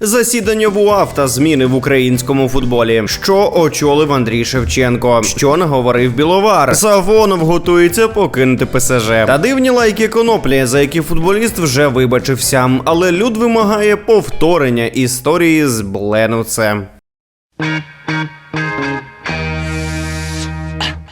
Засідання в УАФ та зміни в українському футболі. Що очолив Андрій Шевченко? Що наговорив Біловар? Сафонов готується покинути ПСЖ. Та дивні лайки коноплі, за які футболіст вже вибачився. Але люд вимагає повторення історії з Бленуце.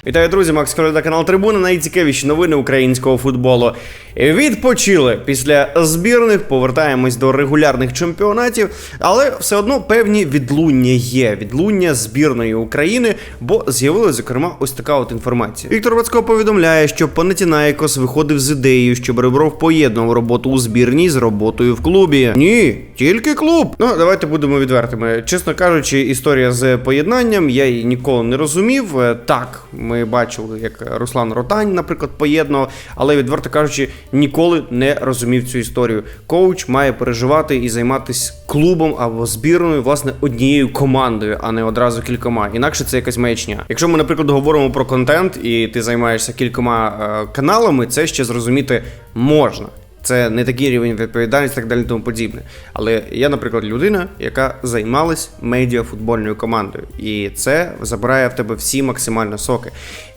Вітаю, друзі, Макс Коляда, канал Трибуна. Найцікавіші новини українського футболу. Відпочили після збірних, повертаємось до регулярних чемпіонатів, але все одно певні відлуння є. Відлуння збірної України, бо з'явилася зокрема ось така от інформація. Віктор Вацько повідомляє, що Панатінаєкос виходив з ідеєю, щоб Ребров поєднував роботу у збірній з роботою в клубі. Ні, тільки клуб. Ну давайте будемо відвертими. Чесно кажучи, історія з поєднанням я її ніколи не розумів. Е, Так, ми бачили, як Руслан Ротань, наприклад, поєднував, але відверто кажучи, ніколи не розумів цю історію. Коуч має переживати і займатися клубом або збірною, власне, однією командою, а не одразу кількома. Інакше це якась маячня. Якщо ми, наприклад, говоримо про контент, і ти займаєшся кількома е, каналами, це ще зрозуміти можна. Це не такий рівень відповідальності, так далі тому подібне. Але я, наприклад, людина, яка займалась медіафутбольною командою, і це забирає в тебе всі максимально соки.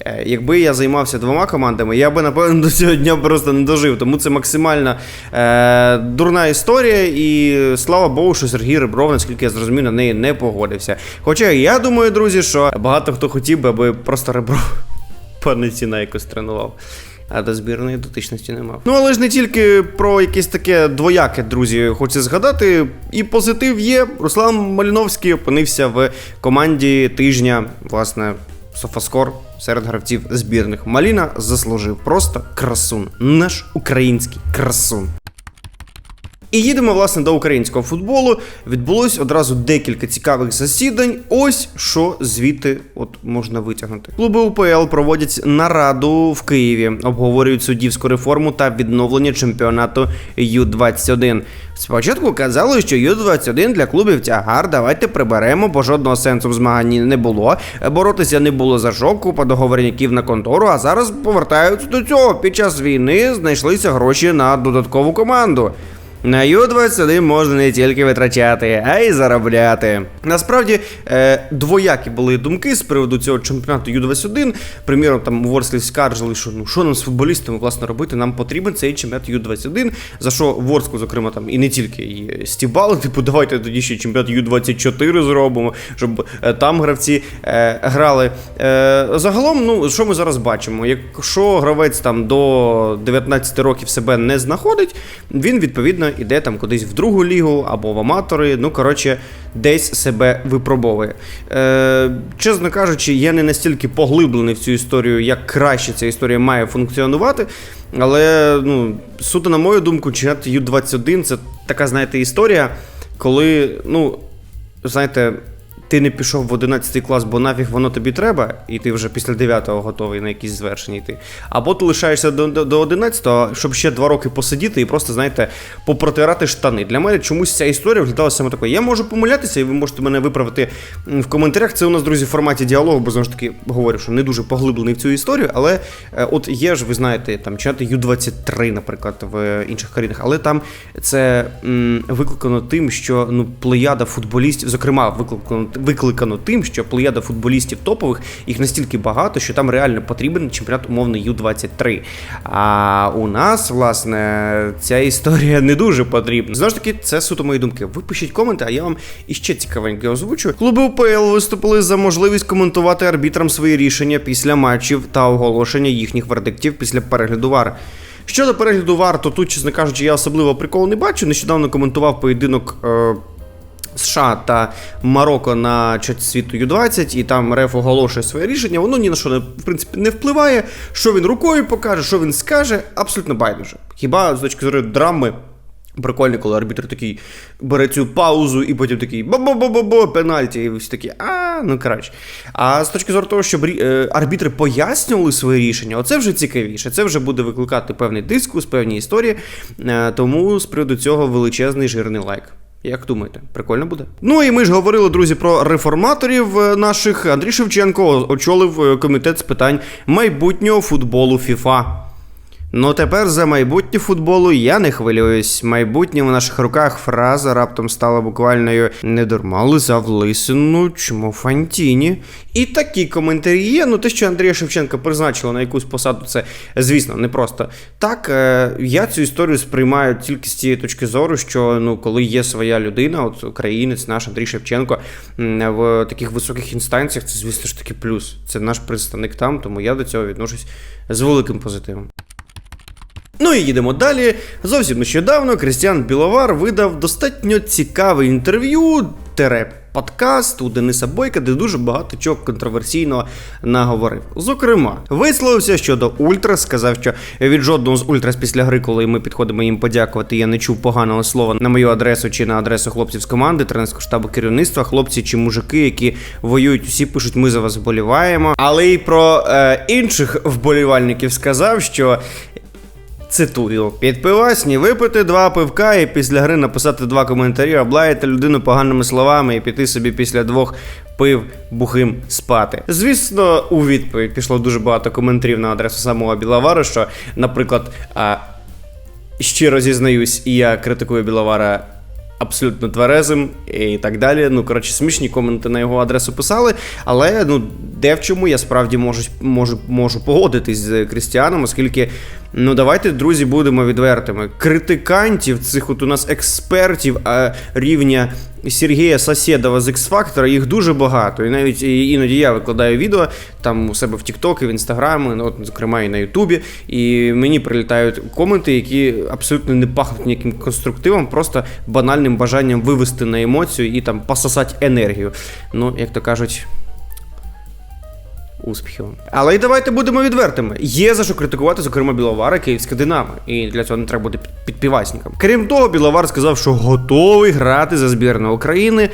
Е, Якби я займався двома командами, я би напевно до цього дня просто не дожив. Тому це максимально е, дурна історія, і слава Богу, що Сергій Ребров, наскільки я зрозумів, на неї не погодився. Хоча я думаю, друзі, що багато хто хотів би, аби просто Ребров пане ціна якось тренував. А до збірної дотичності не мав. Ну але ж не тільки про якесь таке двояке, друзі, хочу згадати. І позитив є. Руслан Маліновський опинився в команді тижня, власне, Софаскор серед гравців збірних. Маліна заслужив просто красун. Наш український красун. І їдемо власне до українського футболу. Відбулось одразу декілька цікавих засідань. Ось що звідти от можна витягнути. Клуби УПЛ проводять нараду в Києві, обговорюють суддівську реформу та відновлення чемпіонату Ю-21. Спочатку казали, що Ю-21 для клубів тягар. Давайте приберемо, бо жодного сенсу в змаганні не було. Боротися не було за що, купа договорників на контору. А зараз повертаються до цього. Під час війни знайшлися гроші на додаткову команду. На Ю-21 можна не тільки витрачати, а й заробляти. Насправді е, двоякі були думки з приводу цього чемпіонату Ю-21. Приміром, там Ворслі скаржили, що ну що нам з футболістами власне робити, нам потрібен цей чемпіонат Ю-21. За що Ворску, зокрема, там і не тільки і стібали, типу, давайте тоді ще чемпіонат Ю-24 зробимо, щоб е, там гравці е, грали. Е, загалом, ну що ми зараз бачимо? Якщо гравець там до 19 років себе не знаходить, він відповідно іде там кудись в другу лігу або в аматори. Ну, коротше, десь себе випробовує. Е, чесно кажучи, я не настільки поглиблений в цю історію, як краще ця історія має функціонувати. Але, ну, суто, на мою думку, чемпіонат Ю-21 це така, знаєте, історія, коли, ну, знаєте. Ти не пішов в 11 клас, бо нафіг воно тобі треба, і ти вже після 9-го готовий на якісь звершення йти. Або ти лишаєшся до, до, до 11-го, щоб ще два роки посидіти і просто, знаєте, попротирати штани. Для мене чомусь ця історія виглядала саме такою. Я можу помилятися, і ви можете мене виправити в коментарях. Це у нас, друзі, в форматі діалогу, бо знову ж таки говорю, що не дуже поглиблений в цю історію, але е, от є ж, ви знаєте, там чати Ю-23, наприклад, в інших країнах, але там це м, викликано тим, що ну, плеяда футболістів, зокрема, викликано, викликано тим, що плеяда футболістів топових їх настільки багато, що там реально потрібен чемпіонат умовний Ю-23. А у нас, власне, ця історія не дуже потрібна. Знову ж таки, це суто мої думки. Ви пишіть коменти, а я вам іще цікавеньке озвучу. Клуби УПЛ виступили за можливість коментувати арбітрам свої рішення після матчів та оголошення їхніх вердиктів після перегляду вар. Щодо перегляду вар, то тут, чесно кажучи, я особливо приколу не бачу. Нещодавно коментував поєдинок. Е- США та Марокко на чаті світу Ю-20, і там РФ оголошує своє рішення. Воно ні на що не в принципі не впливає. Що він рукою покаже, що він скаже, абсолютно байдуже. Хіба з точки зору драми. Прикольно, коли арбітр такий бере цю паузу і потім такий бо-бо-бо-бо-бо, пенальті, і всі такі, а, ну коротше. А з точки зору того, щоб е, арбітри пояснювали свої рішення, оце вже цікавіше. Це вже буде викликати певний дискус, певні історії. Е, тому з приводу цього величезний жирний лайк. Як думаєте, прикольно буде? Ну і ми ж говорили, друзі, про реформаторів е, наших. Андрій Шевченко очолив е, комітет з питань майбутнього футболу ФІФА. Ну тепер за майбутнє футболу я не хвилююсь. Майбутнє в наших руках фраза раптом стала буквальною не дурмали за влисину, чому фантіні. І такі коментарі є. Ну те, що Андрія Шевченка призначила на якусь посаду, це звісно не просто так. Е, я цю історію сприймаю тільки з цієї точки зору, що ну коли є своя людина, от українець, наш Андрій Шевченко в таких високих інстанціях, це звісно ж таки плюс. Це наш представник там, тому я до цього відношусь з великим позитивом. Ну і їдемо далі. Зовсім нещодавно Крістіан Біловар видав достатньо цікаве інтерв'ю. Тере подкаст у Дениса Бойка, де дуже багато чого контроверсійного наговорив. Зокрема, висловився щодо Ультрас, сказав, що від жодного з Ультрас після гри, коли ми підходимо їм подякувати, я не чув поганого слова на мою адресу чи на адресу хлопців з команди, тренерського штабу керівництва, хлопці чи мужики, які воюють, усі пишуть, ми за вас вболіваємо. Але й про е, інших вболівальників сказав, що Цитую: під пивасні випити два пивка і після гри написати два коментарі, облаяти людину поганими словами і піти собі після двох пив бухим спати. Звісно, у відповідь пішло дуже багато коментарів на адресу самого Біловару, що, наприклад, а, щиро зізнаюсь, і я критикую Біловара. Абсолютно тверезим і так далі. Ну, коротше, смішні коменти на його адресу писали, але ну, де в чому я справді можу, можу, можу погодитись з Крістіаном, оскільки, ну давайте, друзі, будемо відвертими. Критикантів, цих от у нас експертів а, рівня Сергія Сосєдова з X-Factor, їх дуже багато. І навіть іноді я викладаю відео там у себе в TikTok і в Instagram, ну, от, зокрема і на Ютубі. І мені прилітають коменти, які абсолютно не пахнуть ніяким конструктивом, просто банальним бажанням вивести на емоцію і там пососати енергію. Ну, як то кажуть. Успіхів. Але й давайте будемо відвертими. Є за що критикувати, зокрема, Біловара, Київське Динамо. І для цього не треба бути під- підпівасником. Крім того, Біловар сказав, що готовий грати за збірну України.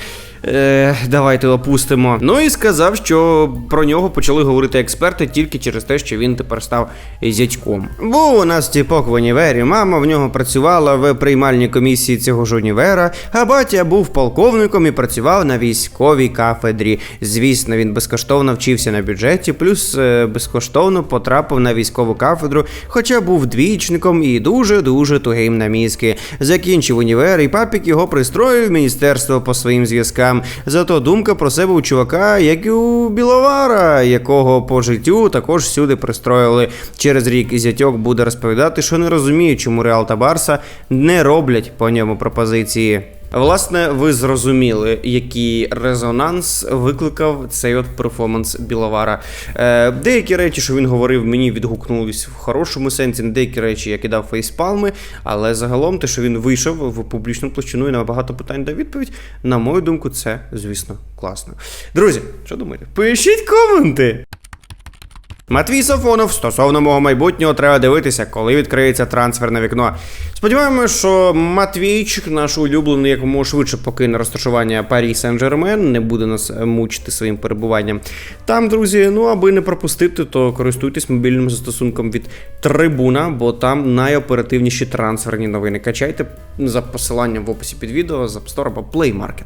Е, давайте опустимо. Ну і сказав, що про нього почали говорити експерти тільки через те, що він тепер став зятьком. Був у нас тіпок в універі, мама в нього працювала в приймальній комісії цього ж універа, а батя був полковником і працював на військовій кафедрі. Звісно, він безкоштовно вчився на бюджеті, плюс е, безкоштовно потрапив на військову кафедру, хоча був двічником і дуже-дуже тугим на мізки. Закінчив універ, і папік його пристроїв в міністерство по своїм зв'язкам. Зато думка про себе у чувака, як і у Біловара, якого по життю також сюди пристроїли. Через рік зятьок буде розповідати, що не розуміє, чому Реал та Барса не роблять по ньому пропозиції. Власне, ви зрозуміли, який резонанс викликав цей от перформанс Біловара. Е, деякі речі, що він говорив, мені відгукнулись в хорошому сенсі, деякі речі я кидав фейспалми, але загалом те, що він вийшов в публічну площину і на багато питань дав відповідь, на мою думку, це, звісно, класно. Друзі, що думаєте? Пишіть коменти! Матвій Сафонов стосовно мого майбутнього треба дивитися, коли відкриється трансферне вікно. Сподіваємося, що Матвійчик, наш улюблений, якомога швидше покине розташування Парі Сен-Жермен, не буде нас мучити своїм перебуванням. Там, друзі, ну аби не пропустити, то користуйтесь мобільним застосунком від Трибуна, бо там найоперативніші трансферні новини. Качайте за посиланням в описі під відео з App Store або Play Market.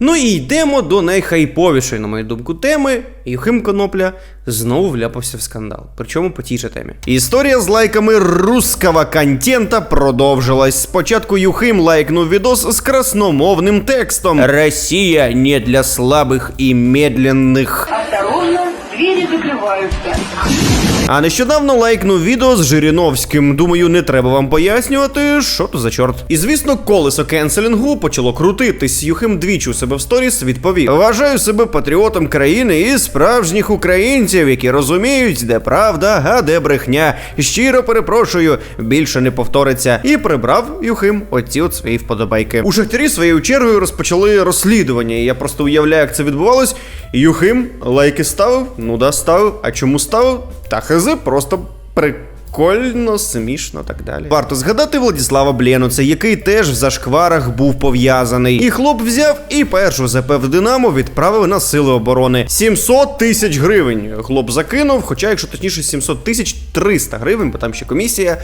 Ну і йдемо до найхайповішої, на мою думку, теми. Юхим Конопля знову вляпався в скандал. Причому по тій же темі. Історія з лайками русского контента продовжилась. Спочатку Юхим лайкнув відос з красномовним текстом: Росія не для слабих і медленних. Осторожно, двери закрываются. А нещодавно лайкнув відео з Жириновським. Думаю, не треба вам пояснювати, що то за чорт. І звісно, колесо кенселінгу почало крутитись. Юхим двічі у себе в сторіс відповів: Вважаю себе патріотом країни і справжніх українців, які розуміють, де правда, а де брехня. Щиро перепрошую, більше не повториться. І прибрав Юхим оці от свої вподобайки. У шахтарі своєю чергою розпочали розслідування. Я просто уявляю, як це відбувалось. Юхим лайки ставив, ну да, ставив. А чому ставив? Та хз, просто прикольно, смішно так далі. Варто згадати Владіслава Бленуца, який теж в зашкварах був пов'язаний. І хлоп взяв і першу ЗП в Динамо відправив на сили оборони. 700 тисяч гривень. Хлоп закинув, хоча, якщо точніше, 700 тисяч 300 гривень, бо там ще комісія.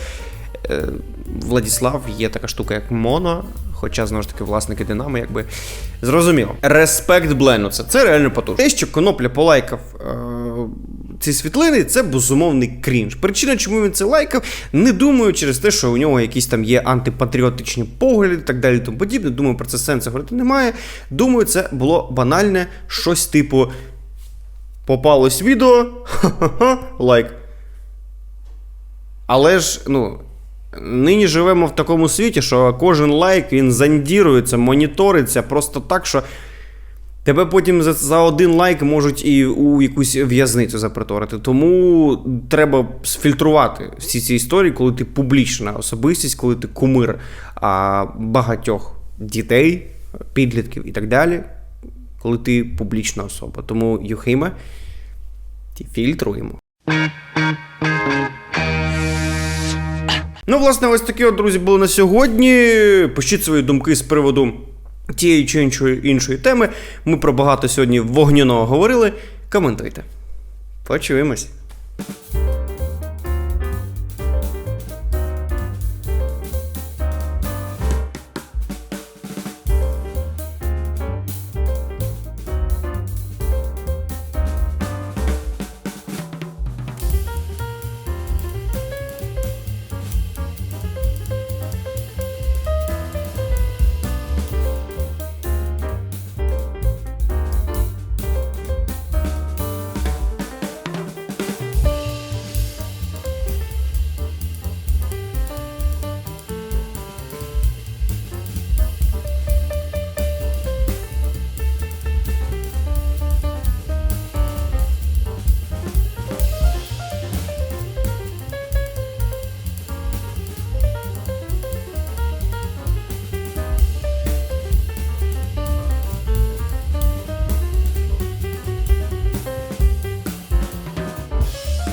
Е, Владіслав є така штука, як Моно. Хоча знову ж таки власники Динамо, якби зрозуміло. Респект Блену. Це, це реально потужно. Те, що Конопля полайкав е, ці світлини це безумовний крінж. Причина, чому він це лайкав, не думаю через те, що у нього якісь там є антипатріотичні погляди і так далі. Тому подібне. Думаю, про це сенсу говорити немає. Думаю, це було банальне щось типу. Попалось відео, ха-ха-ха, лайк. Але ж, ну, нині живемо в такому світі, що кожен лайк він зондірується, моніториться просто так, що тебе потім за, за один лайк можуть і у якусь в'язницю заприторити. Тому треба сфільтрувати всі ці історії, коли ти публічна особистість, коли ти кумир а, багатьох дітей, підлітків і так далі, коли ти публічна особа. Тому, Юхиме, фільтруємо. Ну, власне, ось такі от, друзі, були на сьогодні. Пишіть свої думки з приводу тієї чи іншої іншої теми. Ми про багато сьогодні вогняного говорили. Коментуйте. Почуємось.